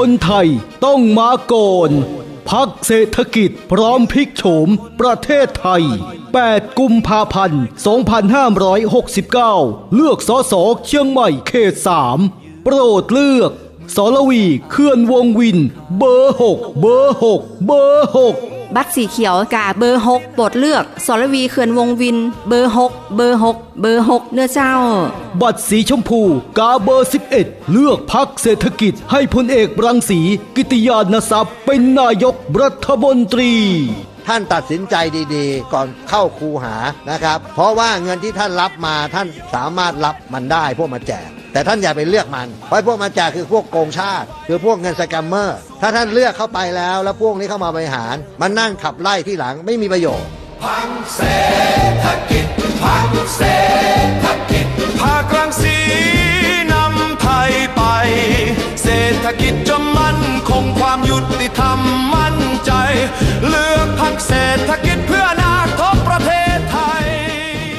คนไทยต้องมาก่อน พักเศรษฐกิจพร้อมพลิกโฉมประเทศไทย 8 กุมภาพันธ์ 2569 เลือกสสเชียงใหม่เขต 3 โปรดเลือกสรวีเคลื่อนวงวิน เบอร์ 6 เบอร์ 6 เบอร์ 6 บัตรสีเขียวกาเบอร์6โปรดเลือกสรวีเขื่อนวงวิน เบอร์6เบอร์6เบอร์6เนื้อเจ้า บัตรสีชมพู กาเบอร์11เลือกพักเศรษฐกิจให้พลเอกรังสีกิติยานทรัพย์ เป็นนายกรัฐมนตรีท่านตัดสินใจดีๆ ก่อนเข้าคูหานะครับ เพราะว่าเงินที่ท่านรับมาท่านสามารถรับมันได้พวกมาแจก แต่ท่านอย่าไปเลือกมันเพราะพวกมันจกคือพวกโกงชาติ คือพวกเงินสแกมเมอร์ ถ้าท่านเลือกเข้าไปแล้ว แล้วพวกนี้เข้ามาบริหาร มันนั่งขับไล่ที่หลังไม่มีประโยชน์ภ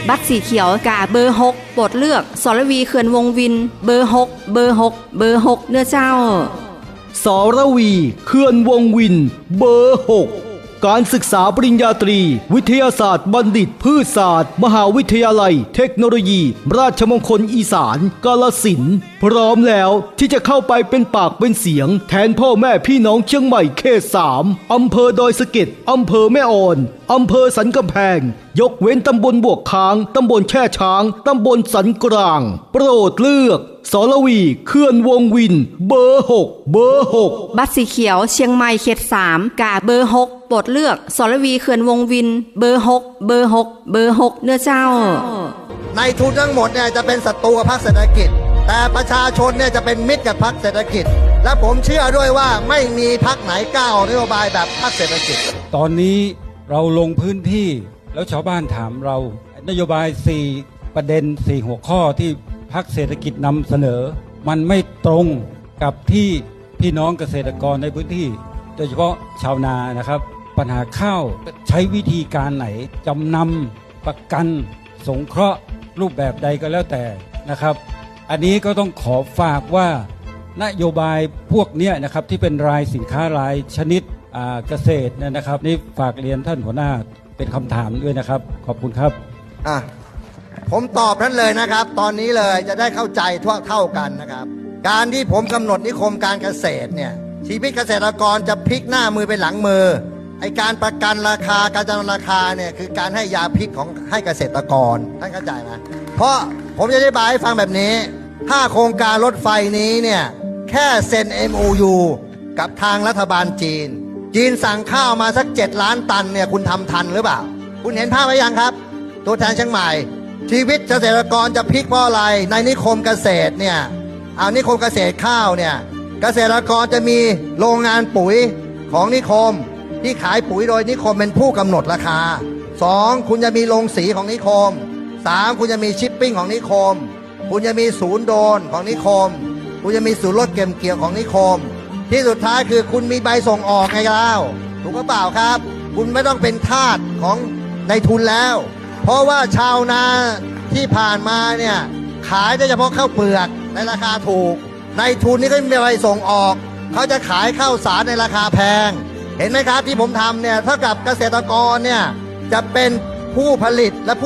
บัตรสีเขียวกาเบอร์6โปรดเลือกสรวีเขื่อนวงวิน เบอร์6เบอร์6เบอร์6เนื้อเจ้า สรวีเขื่อนวงวิน เบอร์6ก การศึกษาปริญญาตรี วิทยาศาสตร์บัณฑิต พืชศาสตร์ มหาวิทยาลัย เทคโนโลยี ราชมงคลอีสาน กาลสินพร้อมแล้วที่จะเข้าไปเป็นปากเป็นเสียง แทนพ่อแม่พี่น้องเชียงใหม่เขตสามอำเภอดอยสะเก็ดอำเภอแม่อ่อนอำเภอสันกำแพง ยกเว้นตำบลบวกค้างตำบลแช่ช้างตำบลสันกลาง โปรดเลือก สรวีเคลื่อนวงวิน เบอร์6เบอร์6บัตรสีเขียวเชียงใหม่เขต3กาเบอร์6โปรดเลือกสรวีเขื่อนวงวิน เบอร์6เบอร์6เบอร์6เนื้อเจ้า ในทุนทั้งหมดเนี่ยจะเป็นศัตรูกับพรรคเศรษฐกิจ แต่ประชาชนเนี่ยจะเป็นมิตรกับพรรคเศรษฐกิจ และผมเชื่อด้วยว่าไม่มีพรรคไหนกล้าออกนโยบายแบบพรรคเศรษฐกิจ ตอนนี้เราลงพื้นที่แล้วชาวบ้านถามเรานโยบาย 4 ประเด็น 4 หัวข้อที่ พักเศรษฐกิจนำเสนอ มันไม่ตรงกับที่พี่น้องเกษตรกรในพื้นที่ โดยเฉพาะชาวนานะครับ ปัญหาข้าวใช้วิธีการไหนจำนำประกันสงเคราะห์รูปแบบใดก็แล้วแต่นะครับ อันนี้ก็ต้องขอฝากว่านโยบายพวกเนี้ยนะครับที่เป็นรายสินค้ารายชนิดเกษตรนะครับ นี่ฝากเรียนท่านหัวหน้าเป็นคำถามด้วยนะครับ ขอบคุณครับอะ ผมตอบนั้นเลยนะครับ ตอนนี้เลยจะได้เข้าใจทั่วเท่ากันนะครับ การที่ผมกำหนดนิคมการเกษตรเนี่ยชีวิตเกษตรกรจะพลิกหน้ามือเป็นหลังมือไอการประกันราคาการจำนำราคาเนี่ยคือการให้ยาพิษของให้เกษตรกรท่านเข้าใจไหมเพราะผมจะอธิบายให้ฟังแบบนี้ ถ้าโครงการรถไฟนี้เนี่ยแค่เซ็น MOU กับทางรัฐบาลจีน จีนสั่งข้าวมาสัก 7 ล้านตันเนี่ยคุณทำทันหรือเปล่า คุณเห็นภาพไหมยังครับ ตัวแทนเชียงใหม่ ชีวิตเกษตรกรจะพลิกเพราะอะไร ในนิคมเกษตรเนี่ยเอานิคมเกษตรข้าวเนี่ยเกษตรกรจะมีโรงงานปุ๋ยของนิคม ที่ขายปุ๋ยโดยนิคมเป็นผู้กำหนดราคา 2. คุณจะมีโรงสีของนิคม 3. คุณจะมีชิปปิ้งของนิคม คุณจะมีศูนย์โดนของนิคม คุณจะมีศูนย์รถเก็บเกี่ยวของนิคม ที่สุดท้ายคือคุณมีใบส่งออกไงเล่าถูกหรือเปล่าครับ คุณไม่ต้องเป็นทาสของในทุนแล้ว เพราะว่าชาวนาที่ผ่านมาเนี่ยขายได้เฉพาะข้าวเปลือกในราคาถูก ในทุนนี่ก็ไม่มีใบส่งออก เขาจะขายข้าวสารในราคาแพง เห็นไหมครับที่ผมทำเนี่ยเท่ากับเกษตรกรเนี่ยจะเป็นผู้ผลิตและผู้